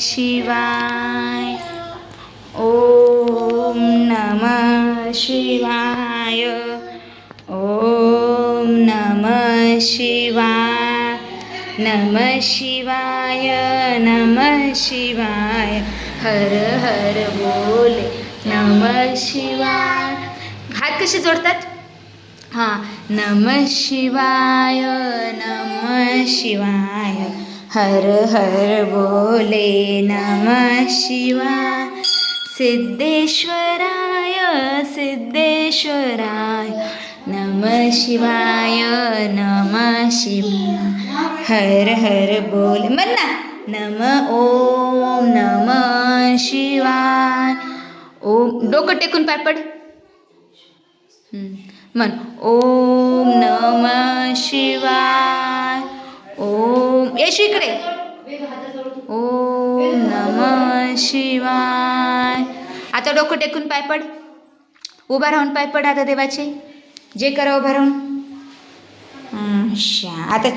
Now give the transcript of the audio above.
शिवाय ओम नम शिवाय ओम नम शिवाय नम शिवाय नम शिवाय हर हर बोले नम शिवाय हात कसे जोडतात? हां नम शिवाय नम शिवाय हर हर बोले नम शिवाय सिद्धेश्वराय सिद्धेश्वराय। नम शिवाय नम शिवाय। हर हर बोल मन्ना। नम ओम नम शिवाय। ओम डोकं टेकून पाय पड. हम्म. म्हण ओम नम ओम इकडे? ओम नम शिवाय. आता डोकं टेकून पाय पड. उभा राहून पाय पड आता देवाचे. जे करा उभा राहून. आता